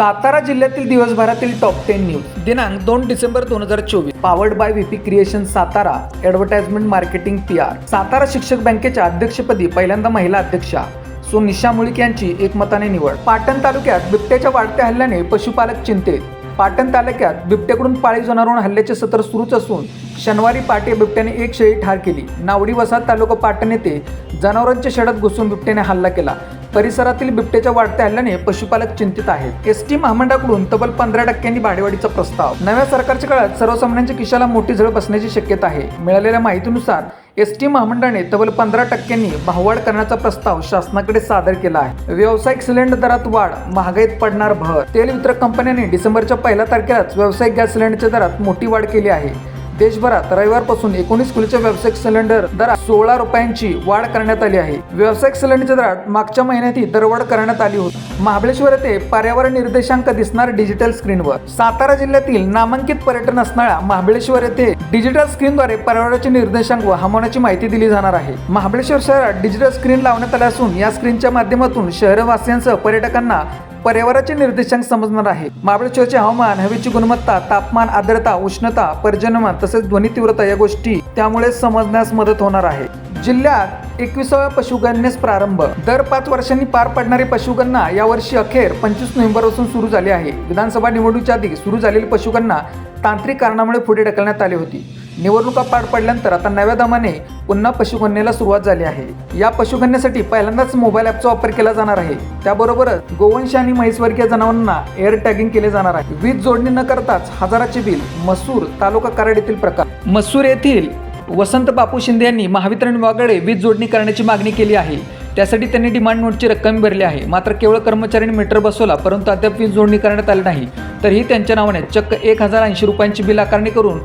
सातारा जिल्ह्यातील दिवसभरातील top ten news दिनांक दोन डिसेंबर दोन हजार चोवीस. Powered by VP creation Satara. Advertisement marketing P R Satara शिक्षक बँकेच्या अध्यक्षपदी पहिल्यांदा महिला अध्यक्षा सो निशा मुळीक यांची एकमताने निवड. पाटण तालुक्यात बिबट्याच्या वाढत्या हल्ल्याने पशुपालक चिंतेत. पाटण तालुक्यात बिबट्याकडून पाळीव जनावरून हल्ल्याचे सत्र सुरूच असून शनिवारी पाटे बिबट्याने एक शेळी ठार केली. नावडी वसाहत तालुका पाटण येथे जनावरांच्या शेडात घुसून बिबट्याने हल्ला केला. परिसरातील बिबट्याच्या वाढत्या हल्ल्याने पशुपालक चिंतित आहेत. एस टी महामंडळाकडून तब्बल पंधरा टक्क्यांनी भाडेवाढीचा प्रस्ताव. नव्या सरकारच्या काळात सर्वसामान्यांच्या खिशाला मोठी झळ बसण्याची शक्यता आहे. मिळालेल्या माहितीनुसार एस टी महामंडळाने तब्बल पंधरा टक्क्यांनी भाववाढ करण्याचा प्रस्ताव शासनाकडे सादर केला आहे. व्यावसायिक सिलेंडर दरात वाढ महागाईत पडणार भर तेल वितरक कंपन्यांनी डिसेंबरच्या पहिल्या तारखेलाच व्यावसायिक गॅस सिलेंडरच्या दरात मोठी वाढ केली आहे. देशभरात रविवारपासून एकोणीस खुलीच्या व्यावसायिक सिलेंडर दरात सोळा रुपयांची वाढ करण्यात आली आहे. व्यावसायिक सिलेंडरच्या दरात मागच्या महिन्यातही दरवाढ करण्यात आली होती. महाबळेश्वर येथे पर्यावरण निर्देशांक दिसणार डिजिटल स्क्रीनवर सातारा जिल्ह्यातील नामांकित पर्यटन असणाऱ्या महाबळेश्वर येथे डिजिटल स्क्रीनद्वारे पर्यावरणाचे निर्देशांक व हवामानाची माहिती दिली जाणार आहे. महाबळेश्वर शहरात डिजिटल स्क्रीन लावण्यात आल्या असून या स्क्रीनच्या माध्यमातून शहरवासियांसह पर्यटकांना पर्यावरणाचे निर्देशांक समजणार आहे. महाबळेश्वरचे हवामान हवेची गुणवत्ता तापमान आर्द्रता उष्णता पर्जन्यमान तसेच ध्वनी तीव्रता या गोष्टी त्यामुळे समजण्यास मदत होणार आहे. जिल्ह्यात एकविसाव्या पशुगणनेस प्रारंभ. दर पाच वर्षांनी पार पडणारी पशुगणना यावर्षी अखेर पंचवीस नोव्हेंबरपासून सुरू झाली आहे. विधानसभा निवडणुकीच्या आधी सुरू झालेली पशुगणना तांत्रिक कारणामुळे पुढे ढकलण्यात आली होती. निवडणुका पार पडल्यानंतर आता नव्या दमाने पुन्हा पशुगणनेला सुरुवात झाली आहे. या पशुगणनेसाठी पहिल्यांदाच मोबाईल ॲपचा वापर केला जाणार आहे. त्याबरोबरच गोवंश आणि म्हैसवर्गीय जनावरांना एअर टॅगिंग केले जाणार आहे. वीज जोडणी न करताच हजाराचे बिल मसूर तालुका कराड येथील प्रकार. मसूर येथील वसंत बापू शिंदे यांनी महावितरण विभागाकडे वीज जोडणी करण्याची मागणी केली आहे. त्यासाठी त्यांनी डिमांड नोटची रक्कम भरली आहे. मात्र केवळ कर्मचाऱ्यांनी मीटर बसवला परंतु अद्याप वीज जोडणी करण्यात आली नाही. तरीही त्यांच्या नावाने चक्क एक हजार ऐंशी रुपयांची बिल आकारणी करून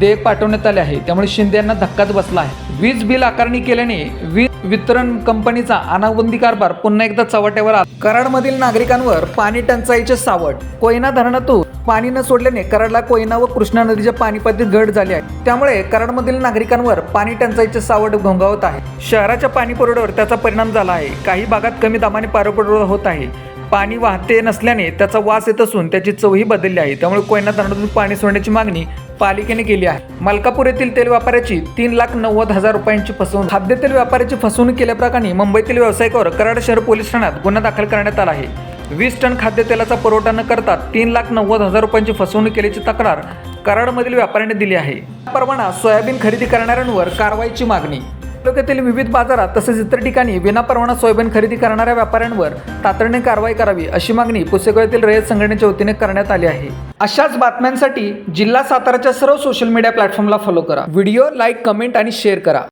देयक पाठवण्यात आले आहे. त्यामुळे शिंदे यांना धक्काच बसला आहे. वीज बिल आकारणी केल्याने वीज वितरण कंपनीचा अनाबंदी कारभार पुन्हा एकदा चव्हाट्यावर आला. कराडमधील नागरिकांवर पाणी टंचाईचे सावट. कोयना धरणातून पाणी न सोडल्याने कराडला कोयना व कृष्णा नदीच्या पाणी पातळीत घट झाली आहे. त्यामुळे कराडमधील नागरिकांवर पाणी टंचाईचे सावट घोंगावत आहे. शहराच्या पाणी पुरवठ्यावर त्याचा परिणाम झाला आहे. काही भागात कमी दाबाने पाणी पुरवठा होत आहे. पाणी वाहते नसल्याने त्याचा वास येत असून त्याची चवही बदलली आहे. त्यामुळे कोयना धरणातून पाणी सोडण्याची मागणी पालिकेने केली आहे. मलकापूर येथील तेल व्यापाऱ्याची तीन लाख नव्वद हजार रुपयांची फसवणूक. खाद्यतेल व्यापाऱ्याची फसवणूक केल्याप्रकरणी मुंबईतील व्यावसायिकावर कराड शहर पोलीस ठाण्यात गुन्हा दाखल करण्यात आला आहे. वीस टन खाद्यतेलाचा पुरवठा न करता तीन लाख नव्वद हजार रुपयांची फसवणूक केल्याची तक्रार कराडमधील व्यापाऱ्याने दिली आहे. परवाना सोयाबीन खरेदी करणाऱ्यांवर कारवाईची मागणी तालुक्यातील विविध बाजारात तसेच इतर ठिकाणी विनापरवाना सोयाबीन खरेदी करणाऱ्या व्यापाऱ्यांवर तातडीने कारवाई करावी अशी मागणी पुसेगाव रयत संघटनेच्या वतीने करण्यात आली आहे. अशाच बातम्यांसाठी जिल्हा साताराच्या सर्व सोशल मीडिया प्लॅटफॉर्मला फॉलो करा. व्हिडिओ लाईक कमेंट आणि शेअर करा.